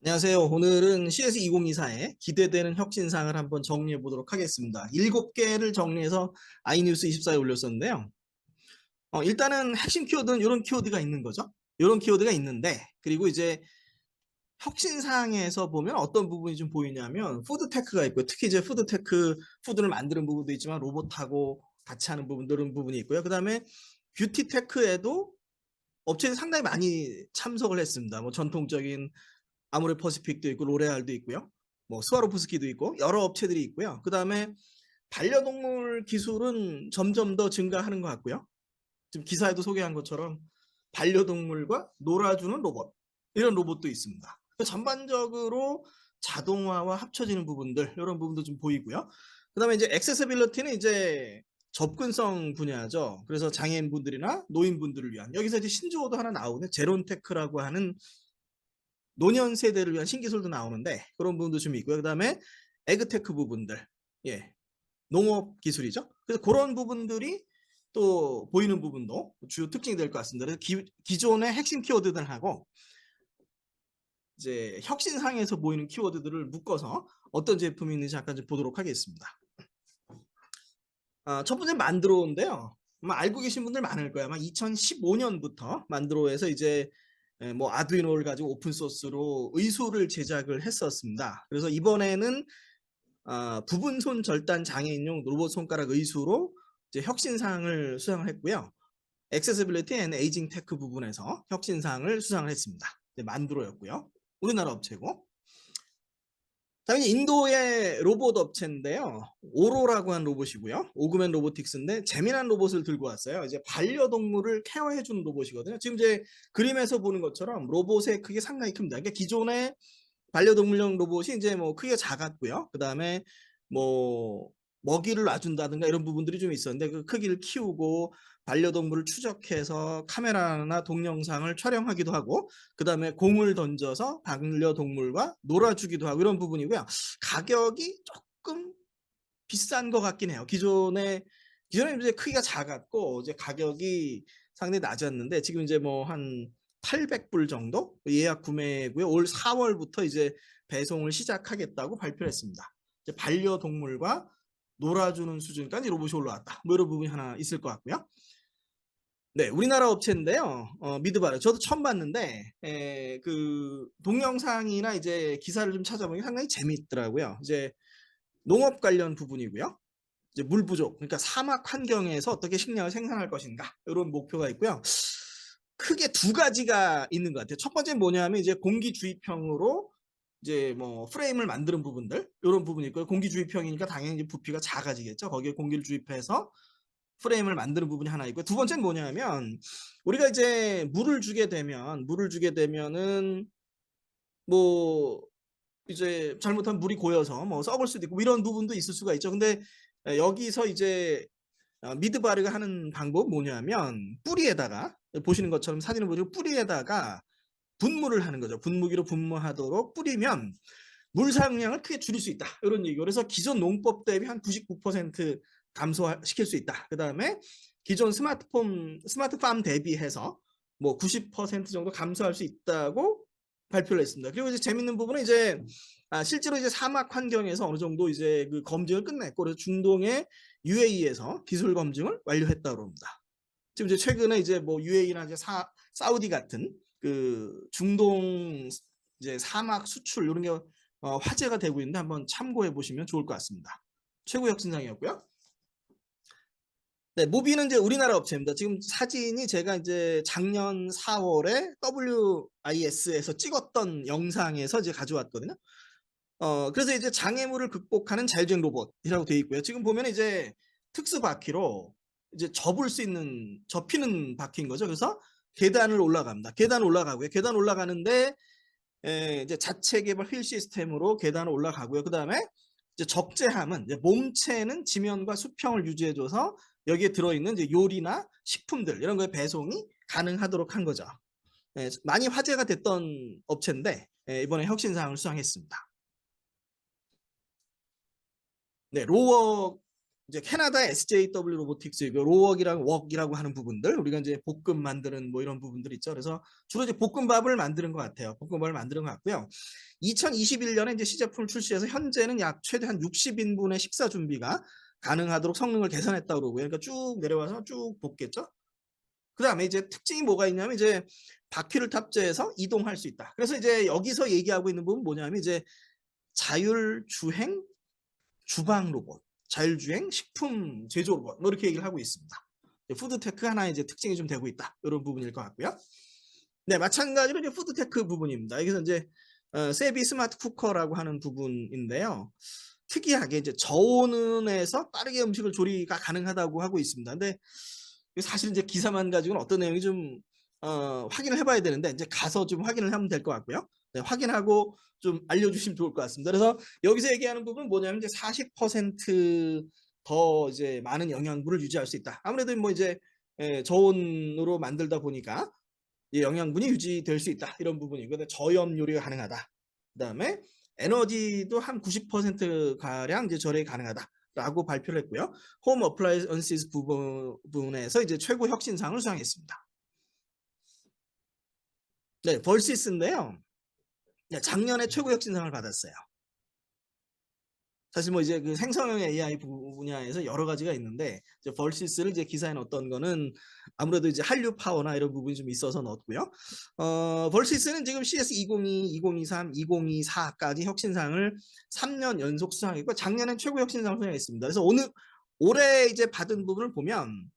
안녕하세요. 오늘은 CS2024의 기대되는 혁신상을 한번 정리해 보도록 하겠습니다. 일곱 개를 정리해서 아이뉴스 24에 올렸었는데요. 어, 일단은 핵심 키워드는 이런 키워드가 있는 거죠. 이런 키워드가 있는데, 그리고 이제 혁신상에서 보면 어떤 부분이 좀 보이냐면 푸드테크가 있고요. 특히 이제 푸드테크, 푸드를 만드는 부분도 있지만 로봇하고 같이 하는 부분, 이런 부분이 있고요. 그 다음에 뷰티테크에도 업체들이 상당히 많이 참석을 했습니다. 뭐 전통적인 아모레 퍼시픽도 있고 로레알도 있고요. 뭐 스와로프스키도 있고 여러 업체들이 있고요. 그 다음에 반려동물 기술은 점점 더 증가하는 것 같고요. 지금 기사에도 소개한 것처럼 반려동물과 놀아주는 로봇 이런 로봇도 있습니다. 전반적으로 자동화와 합쳐지는 부분들 이런 부분도 좀 보이고요. 그 다음에 이제 액세서빌리티는 이제 접근성 분야죠. 그래서 장애인분들이나 노인분들을 위한 여기서 이제 신조어도 하나 나오는 제론테크라고 하는 노년 세대를 위한 신기술도 나오는데 그런 부분도 좀 있고요. 그 다음에 에그테크 부분들, 예, 농업 기술이죠. 그래서 그런 부분들이 또 보이는 부분도 주요 특징이 될 것 같습니다. 그래서 기, 기존의 핵심 키워드들하고 이제 혁신상에서 보이는 키워드들을 묶어서 어떤 제품이 있는지 잠깐 좀 보도록 하겠습니다. 아, 첫 번째 만드로인데요. 알고 계신 분들 많을 거예요. 아마 2015년부터 만드로에서 이제 예, 뭐 아두이노를 가지고 오픈 소스로 의소를 제작을 했었습니다. 그래서 이번에는 아, 부분 손 절단 장애인용 로봇 손가락 의수로 혁신상을 수상을 했고요. 액세서빌리티 앤 에이징 테크 부분에서 혁신상을 수상을 했습니다. 만드로였고요. 우리나라 업체고. 당연히 인도의 로봇 업체인데요. 오로라고 한 로봇이고요. 오그맨 로보틱스인데 재미난 로봇을 들고 왔어요. 이제 반려동물을 케어해주는 로봇이거든요. 지금 이제 그림에서 보는 것처럼 로봇의 크기 상당히 큽니다. 그러니까 기존의 반려동물용 로봇이 이제 뭐 크기가 작았고요. 그 다음에 뭐 먹이를 놔준다든가 이런 부분들이 좀 있었는데 그 크기를 키우고 반려동물을 추적해서 카메라나 동영상을 촬영하기도 하고 그 다음에 공을 던져서 반려동물과 놀아주기도 하고 이런 부분이고요. 가격이 조금 비싼 것 같긴 해요. 기존에 기존에 이제 크기가 작았고 이제 가격이 상당히 낮았는데 지금 이제 뭐 한 800불 정도 예약 구매고요. 올 4월부터 이제 배송을 시작하겠다고 발표했습니다. 이제 반려동물과 놀아주는 수준까지 로봇이 올라왔다. 뭐 이런 부분이 하나 있을 것 같고요. 네, 우리나라 업체인데요. 어, 미드바르. 저도 처음 봤는데, 에, 그, 동영상이나 이제 기사를 좀 찾아보니 상당히 재미있더라고요. 이제 농업 관련 부분이고요. 이제 물 부족, 그러니까 사막 환경에서 어떻게 식량을 생산할 것인가. 이런 목표가 있고요. 크게 두 가지가 있는 것 같아요. 첫 번째는 뭐냐면 이제 공기 주입형으로 이제 뭐 프레임을 만드는 부분들 이런 부분이 있고요. 공기 주입형이니까 당연히 부피가 작아지겠죠. 거기에 공기를 주입해서 프레임을 만드는 부분이 하나 있고 두 번째는 뭐냐면 우리가 이제 물을 주게 되면 물을 주게 되면은 뭐 이제 잘못하면 물이 고여서 뭐 썩을 수도 있고 뭐 이런 부분도 있을 수가 있죠. 근데 여기서 이제 어, 미드바르가 하는 방법 뭐냐면 뿌리에다가 보시는 것처럼 사진을 보시고 뿌리에다가 분무를 하는 거죠. 분무기로 분무하도록 뿌리면 물 사용량을 크게 줄일 수 있다. 이런 얘기고 그래서 기존 농법 대비 한 99% 감소시킬 수 있다. 그 다음에 기존 스마트폰, 스마트팜 대비해서 뭐 90% 정도 감소할 수 있다고 발표를 했습니다. 그리고 이제 재밌는 부분은 이제 아, 실제로 이제 사막 환경에서 어느 정도 이제 그 검증을 끝냈고 그래서 중동의 UAE에서 기술 검증을 완료했다고 합니다. 지금 이제 최근에 이제 뭐 UAE나 이제 사, 사우디 같은 그 중동 이제 사막 수출 이런 게 어, 화제가 되고 있는데 한번 참고해 보시면 좋을 것 같습니다. 최고 혁신상이었고요. 네, 무비는 이제 우리나라 업체입니다. 지금 사진이 제가 이제 작년 4월에 WIS에서 찍었던 영상에서 이제 가져왔거든요. 어, 그래서 이제 장애물을 극복하는 자율주행 로봇이라고 되어 있고요. 지금 보면 이제 특수 바퀴로 이제 접을 수 있는 접히는 바퀴인 거죠. 그래서 계단을 올라갑니다. 계단 올라가고요. 계단 올라가는데 에, 이제 자체 개발 휠 시스템으로 계단을 올라가고요. 그 다음에 이제 적재함은 이제 몸체는 지면과 수평을 유지해줘서 여기에 들어있는 이제 요리나 식품들 이런 거에 배송이 가능하도록 한 거죠. 에, 많이 화제가 됐던 업체인데 에, 이번에 혁신사항을 수상했습니다. 네, 로워 이제 캐나다 SJW 로보틱스 그 로웍이랑 웍이라고 하는 부분들 우리가 이제 볶음 만드는 뭐 이런 부분들 있죠. 그래서 주로 이제 볶음밥을 만드는 것 같아요. 볶음밥을 만드는 것 같고요. 2021년에 이제 시제품을 출시해서 현재는 약 최대 한 60인분의 식사 준비가 가능하도록 성능을 개선했다 고 그러고요. 그러니까 쭉 내려와서 쭉 볶겠죠. 그 다음에 이제 특징이 뭐가 있냐면 이제 바퀴를 탑재해서 이동할 수 있다. 그래서 이제 여기서 얘기하고 있는 부분 뭐냐면 이제 자율주행 주방 로봇, 자율주행 식품 제조 로봇 뭐 이렇게 얘기를 하고 있습니다. 푸드테크 하나 이제 특징이 좀 되고 있다. 이런 부분일 것 같고요. 네, 마찬가지로 이제 푸드테크 부분입니다. 여기서 이제 어, 세비 스마트 쿠커라고 하는 부분인데요. 특이하게 이제 저온에서 빠르게 음식을 조리가 가능하다고 하고 있습니다. 근데 사실 이제 기사만 가지고는 어떤 내용이 좀 어, 확인을 해봐야 되는데 이제 가서 좀 확인을 하면 될 것 같고요. 네, 확인하고 좀 알려주시면 좋을 것 같습니다. 그래서 여기서 얘기하는 부분 뭐냐면 이제 40%더 이제 많은 영양분을 유지할 수 있다. 아무래도 뭐 이제 예, 저온으로 만들다 보니까 이 영양분이 유지될 수 있다. 이런 부분이고 근데 저염 요리가 가능하다. 그다음에 에너지도 한 90% 가량 이제 절약이 가능하다. 라고 발표를 했고요. 홈 어플라이언시스 부분에서 이제 최고 혁신상을 수상했습니다. 네, 벌시스인데요. 네, 작년에 최고 혁신상을 받았어요. 사실 뭐 이제 그 생성형 AI 분야에서 여러 가지가 있는데 이제 벌시스를 이제 기사에 넣었던 거는 아무래도 이제 한류 파워나 이런 부분이 좀 있어서 넣었고요. 어, 벌시스는 지금 CS 2022, 2023, 2024까지 혁신상을 3년 연속 수상했고 작년엔 최고 혁신상을 수상했습니다. 그래서 오늘 올해 이제 받은 부분을 보면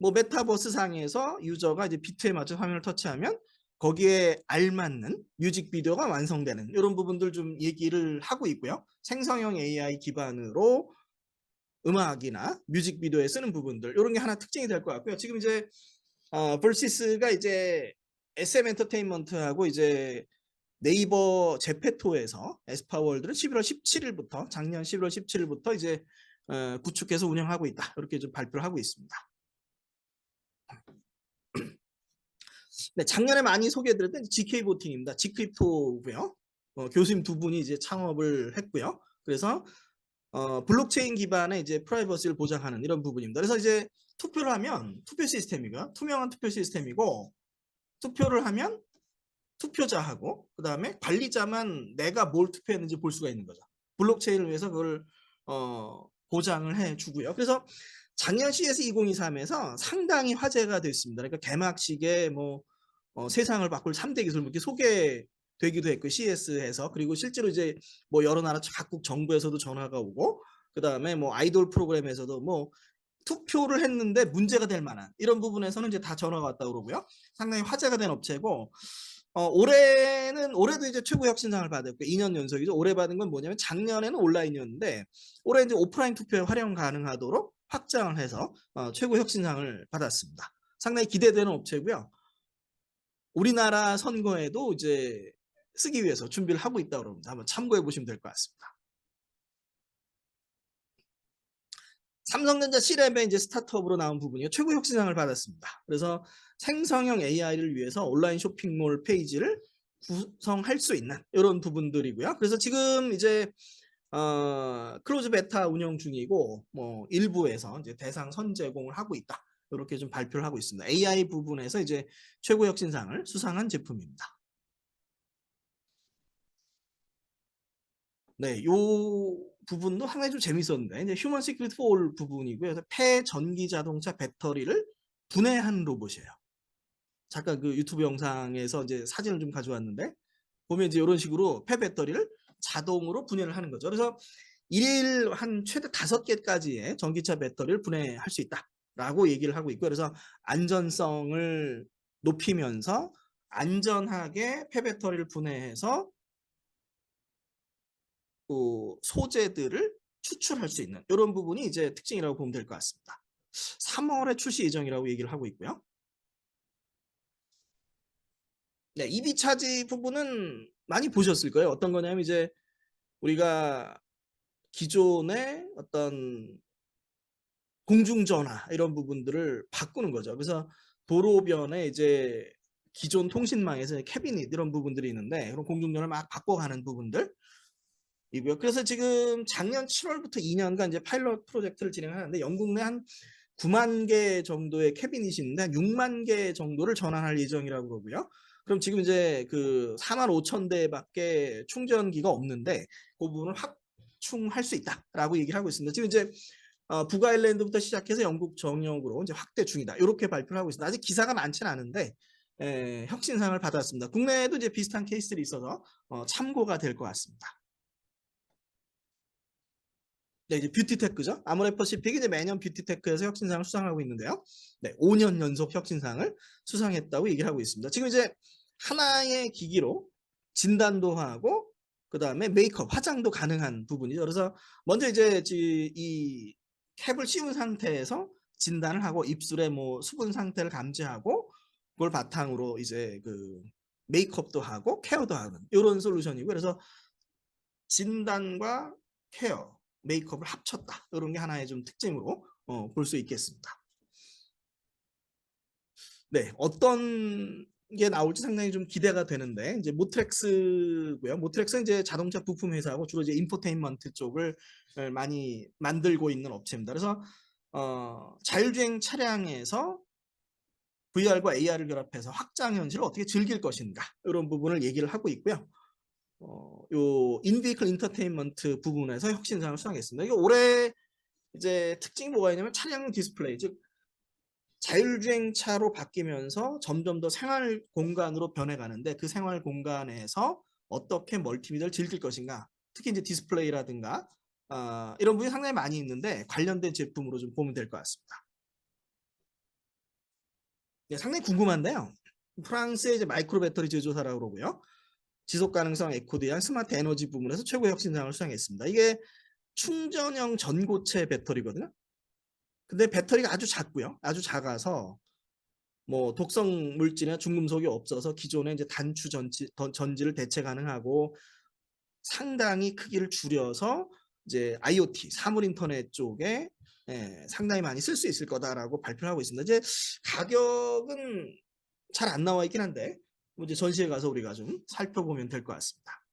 뭐 메타버스 상에서 유저가 이제 비트에 맞춰 화면을 터치하면 거기에 알맞는 뮤직비디오가 완성되는 이런 부분들 좀 얘기를 하고 있고요. 생성형 AI 기반으로 음악이나 뮤직비디오에 쓰는 부분들 이런 게 하나 특징이 될 것 같고요. 지금 이제 어, 벌시스가 이제 SM 엔터테인먼트하고 이제 네이버 제페토에서 에스파월드를 11월 17일부터 작년 11월 17일부터 이제 어, 구축해서 운영하고 있다 이렇게 좀 발표를 하고 있습니다. 네, 작년에 많이 소개해드렸던 GK 보팅입니다. 지크립토고요. 어, 교수님 두 분이 이제 창업을 했고요. 그래서 어, 블록체인 기반의 이제 프라이버시를 보장하는 이런 부분입니다. 그래서 이제 투표를 하면 투표 시스템이고요. 투명한 투표 시스템이고 투표를 하면 투표자하고 그 다음에 관리자만 내가 뭘 투표했는지 볼 수가 있는 거죠. 블록체인을 위해서 그걸 어, 보장을 해주고요. 그래서 작년 CS 2023에서 상당히 화제가 됐습니다. 그러니까 개막식에 뭐 어, 세상을 바꿀 3대 기술 뭐 이렇게 소개되기도 했고 CS에서 그리고 실제로 이제 뭐 여러 나라 각국 정부에서도 전화가 오고 그 다음에 뭐 아이돌 프로그램에서도 뭐 투표를 했는데 문제가 될 만한 이런 부분에서는 이제 다 전화가 왔다 그러고요. 상당히 화제가 된 업체고 어, 올해는 올해도 이제 최고 혁신상을 받았고 2년 연속이죠. 올해 받은 건 뭐냐면 작년에는 온라인이었는데 올해 이제 오프라인 투표에 활용 가능하도록 확장을 해서 어, 최고 혁신상을 받았습니다. 상당히 기대되는 업체고요. 우리나라 선거에도 이제 쓰기 위해서 준비를 하고 있다고 그럽니다. 한번 참고해 보시면 될 것 같습니다. 삼성전자 C랩의 이제 스타트업으로 나온 부분이 최고 혁신상을 받았습니다. 그래서 생성형 AI를 위해서 온라인 쇼핑몰 페이지를 구성할 수 있는 이런 부분들이고요. 그래서 지금 이제 어, 클로즈 베타 운영 중이고 뭐 일부에서 이제 대상 선제공을 하고 있다. 이렇게 좀 발표를 하고 있습니다. AI 부분에서 이제 최고 혁신상을 수상한 제품입니다. 네, 요 부분도 상당히 좀 재밌었는데 이제 휴먼 시크릿 포올 부분이고요. 폐 전기 자동차 배터리를 분해하는 로봇이에요. 잠깐 그 유튜브 영상에서 이제 사진을 좀 가져왔는데 보면 이제 이런 식으로 폐 배터리를 자동으로 분해를 하는 거죠. 그래서 일일 한 최대 다섯 개까지의 전기차 배터리를 분해할 수 있다 라고 얘기를 하고 있고 그래서 안전성을 높이면서 안전하게 폐 배터리를 분해해서 그 소재들을 추출할 수 있는 이런 부분이 이제 특징이라고 보면 될 것 같습니다. 3월에 출시 예정이라고 얘기를 하고 있고요. 네, EV 차지 부분은 많이 보셨을 거예요. 어떤 거냐면 이제 우리가 기존의 어떤 공중전화 이런 부분들을 바꾸는 거죠. 그래서 도로변에 이제 기존 통신망에서 캐비닛 이런 부분들이 있는데 그런 공중전화를 막 바꿔가는 부분들 이고요. 그래서 지금 작년 7월부터 2년간 이제 파일럿 프로젝트를 진행하는데 영국 내 한 9만 개 정도의 캐비닛이 있는데 한 6만 개 정도를 전환할 예정이라고 그러고요. 그럼 지금 이제 그 4만 5천 대밖에 충전기가 없는데 그 부분을 확충할 수 있다라고 얘기를 하고 있습니다. 지금 이제 어, 북아일랜드부터 시작해서 영국 정역으로 이제 확대 중이다. 이렇게 발표를 하고 있습니다. 아직 기사가 많지는 않은데 에, 혁신상을 받았습니다. 국내에도 이제 비슷한 케이스들이 있어서 어, 참고가 될 것 같습니다. 네, 이제 뷰티테크죠. 아모레퍼시픽이 이제 매년 뷰티테크에서 혁신상을 수상하고 있는데요. 네, 5년 연속 혁신상을 수상했다고 얘기를 하고 있습니다. 지금 이제 하나의 기기로 진단도 하고 그 다음에 메이크업, 화장도 가능한 부분이죠. 그래서 먼저 이제 지- 이 캡을 씌운 상태에서 진단을 하고 입술의 뭐 수분 상태를 감지하고 그걸 바탕으로 이제 그 메이크업도 하고 케어도 하는 이런 솔루션이고 그래서 진단과 케어, 메이크업을 합쳤다. 이런 게 하나의 좀 특징으로 어, 볼 수 있겠습니다. 네, 어떤 게 나올지 상당히 좀 기대가 되는데 이제 모트렉스고요. 모트렉스는 이제 자동차 부품 회사고 주로 이제 인포테인먼트 쪽을 어, 많이 만들고 있는 업체입니다. 그래서 어, 자율주행 차량에서 VR과 AR을 결합해서 확장 현실을 어떻게 즐길 것인가 이런 부분을 얘기를 하고 있고요. 어, 요 인비클 인터테인먼트 부분에서 혁신상을 수상했습니다. 이게 올해 이제 특징이 뭐가 있냐면 차량 디스플레이 즉 자율주행차로 바뀌면서 점점 더 생활 공간으로 변해가는데 그 생활 공간에서 어떻게 멀티미디어를 즐길 것인가 특히 이제 디스플레이라든가 아, 이런 부분이 상당히 많이 있는데 관련된 제품으로 좀 보면 될 것 같습니다. 네, 상당히 궁금한데요. 프랑스의 이제 마이크로 배터리 제조사라고 그러고요. 지속 가능성 에코디한 스마트 에너지 부문에서 최고의 혁신상을 수상했습니다. 이게 충전형 전고체 배터리거든요. 근데 배터리가 아주 작고요. 아주 작아서 뭐 독성 물질이나 중금속이 없어서 기존의 이제 단추 전지, 던- 전지를 대체 가능하고 상당히 크기를 줄여서 이제 IoT 사물 인터넷 쪽에 예, 상당히 많이 쓸 수 있을 거다라고 발표를 하고 있습니다. 이제 가격은 잘 안 나와 있긴 한데 뭐 이제 전시회 가서 우리가 좀 살펴보면 될 것 같습니다.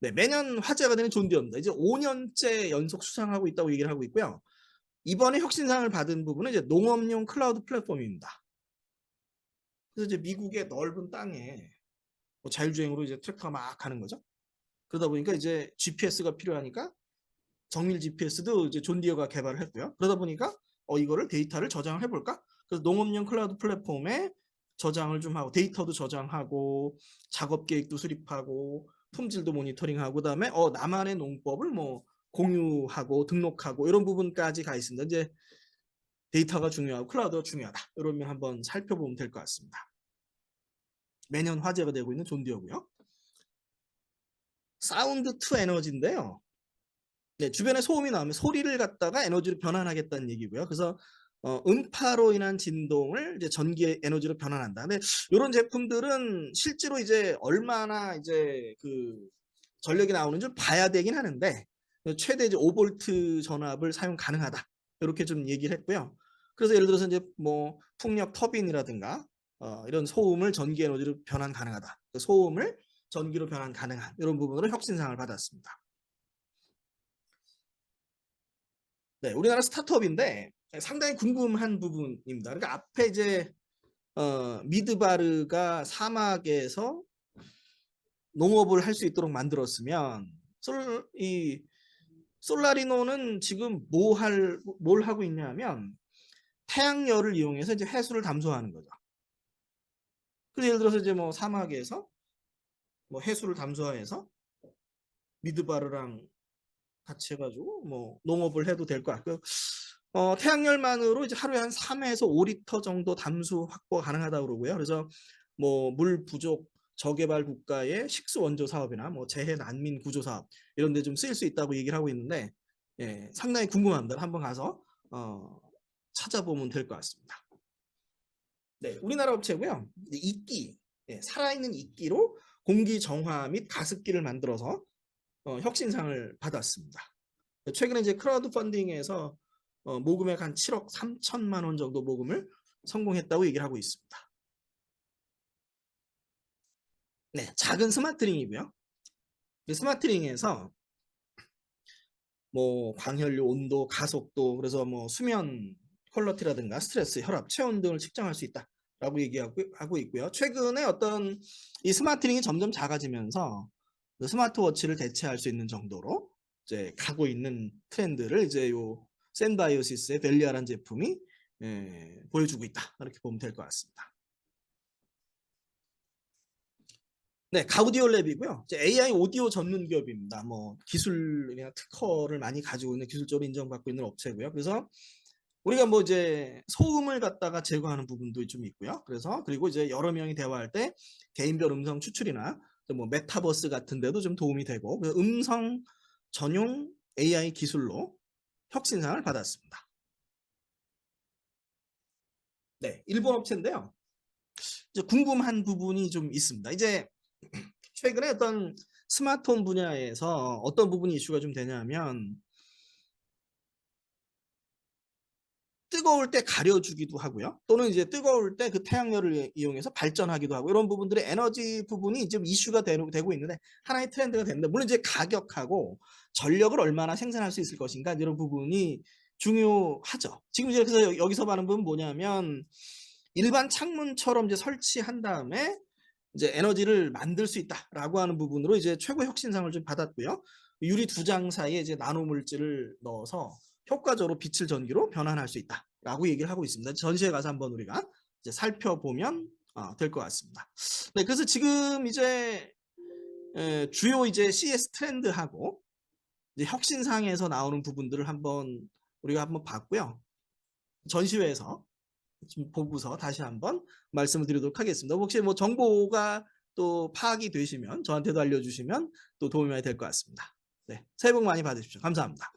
네, 매년 화제가 되는 존디어입니다. 이제 5년째 연속 수상하고 있다고 얘기를 하고 있고요. 이번에 혁신상을 받은 부분은 이제 농업용 클라우드 플랫폼입니다. 그래서 이제 미국의 넓은 땅에 뭐 자율주행으로 이제 트랙터가 막 가는 거죠. 그러다 보니까 이제 GPS가 필요하니까 정밀 GPS도 이제 존디어가 개발을 했고요. 그러다 보니까 어 이거를 데이터를 저장을 해볼까? 그래서 농업용 클라우드 플랫폼에 저장을 좀 하고 데이터도 저장하고 작업 계획도 수립하고 품질도 모니터링하고 그다음에 어 나만의 농법을 뭐 공유하고 등록하고 이런 부분까지 가 있습니다. 이제 데이터가 중요하고 클라우드가 중요하다. 이러면 한번 살펴보면 될 것 같습니다. 매년 화제가 되고 있는 존디어고요. 사운드 투 에너지인데요. 네, 주변에 소음이 나오면 소리를 갖다가 에너지로 변환하겠다는 얘기고요. 그래서 어, 음파로 인한 진동을 이제 전기의 에너지로 변환한다. 근데 이런 제품들은 실제로 이제 얼마나 이제 그 전력이 나오는지 를 봐야 되긴 하는데 최대 이제 5볼트 전압을 사용 가능하다. 이렇게 좀 얘기를 했고요. 그래서 예를 들어서 이제 뭐 풍력 터빈이라든가 어, 이런 소음을 전기 에너지로 변환 가능하다. 그 소음을 전기로 변환 가능한 이런 부분으로 혁신상을 받았습니다. 네, 우리나라 스타트업인데 상당히 궁금한 부분입니다. 그러니까 앞에 이제 어, 미드바르가 사막에서 농업을 할 수 있도록 만들었으면 솔, 이 솔라리노는 지금 뭐 할, 뭘 하고 있냐면 태양열을 이용해서 이제 해수를 담수하는 거죠. 그래서 예를 들어서 이제 뭐 사막에서 뭐 해수를 담수해서 미드바르랑 같이 해가지고 뭐 농업을 해도 될 것 같고요. 어, 태양열만으로 이제 하루에 한 3에서 5리터 정도 담수 확보가 가능하다고 그러고요. 그래서 뭐 물 부족 저개발 국가의 식수 원조 사업이나 뭐 재해 난민 구조 사업 이런 데 좀 쓰일 수 있다고 얘기를 하고 있는데 예, 상당히 궁금합니다. 한번 가서 어, 찾아보면 될 것 같습니다. 네, 우리나라 업체고요. 이끼, 예, 살아있는 이끼로 공기 정화 및 가습기를 만들어서 어, 혁신상을 받았습니다. 최근에 이제 크라우드 펀딩에서 어, 모금액 한 7억 3천만 원 정도 모금을 성공했다고 얘기를 하고 있습니다. 네, 작은 스마트링이고요. 이 스마트링에서 뭐 광혈류, 온도, 가속도 그래서 뭐 수면 퀄러티라든가 스트레스, 혈압, 체온 등을 측정할 수 있다 라고 얘기하고 하고 있고요. 최근에 어떤 이 스마트링이 점점 작아지면서 그 스마트워치를 대체할 수 있는 정도로 이제 가고 있는 트렌드를 이제 요 샌바이오시스의 벨리아라는 제품이 예, 보여주고 있다. 이렇게 보면 될 것 같습니다. 네, 가우디오 랩이고요. 이제 AI 오디오 전문 기업입니다. 뭐 기술이나 특허를 많이 가지고 있는 기술적으로 인정받고 있는 업체고요. 그래서 우리가 뭐 이제 소음을 갖다가 제거하는 부분도 좀 있고요. 그래서 그리고 이제 여러 명이 대화할 때 개인별 음성 추출이나 뭐 메타버스 같은 데도 좀 도움이 되고 음성 전용 AI 기술로 혁신상을 받았습니다. 네, 일본 업체인데요. 이제 궁금한 부분이 좀 있습니다. 이제 최근에 어떤 스마트폰 분야에서 어떤 부분이 이슈가 좀 되냐면 뜨거울 때 가려주기도 하고요. 또는 이제 뜨거울 때 그 태양열을 이용해서 발전하기도 하고 이런 부분들의 에너지 부분이 지금 이슈가 되고, 있는데 하나의 트렌드가 됐는데 물론 이제 가격하고 전력을 얼마나 생산할 수 있을 것인가 이런 부분이 중요하죠. 지금 이제 그래서 여기서 말하는 부분 뭐냐면 일반 창문처럼 이제 설치한 다음에 이제 에너지를 만들 수 있다라고 하는 부분으로 이제 최고 혁신상을 좀 받았고요. 유리 두 장 사이에 이제 나노 물질을 넣어서 효과적으로 빛을 전기로 변환할 수 있다 라고 얘기를 하고 있습니다. 전시회 가서 한번 우리가 이제 살펴보면 어, 될것 같습니다. 네, 그래서 지금 이제 에, 주요 이제 CS 트렌드하고 이제 혁신상에서 나오는 부분들을 한번 우리가 한번 봤고요. 전시회에서 좀 보고서 다시 한번 말씀을 드리도록 하겠습니다. 혹시 뭐 정보가 또 파악이 되시면 저한테도 알려주시면 또 도움이 많이 될 것 같습니다. 네, 새해 복 많이 받으십시오. 감사합니다.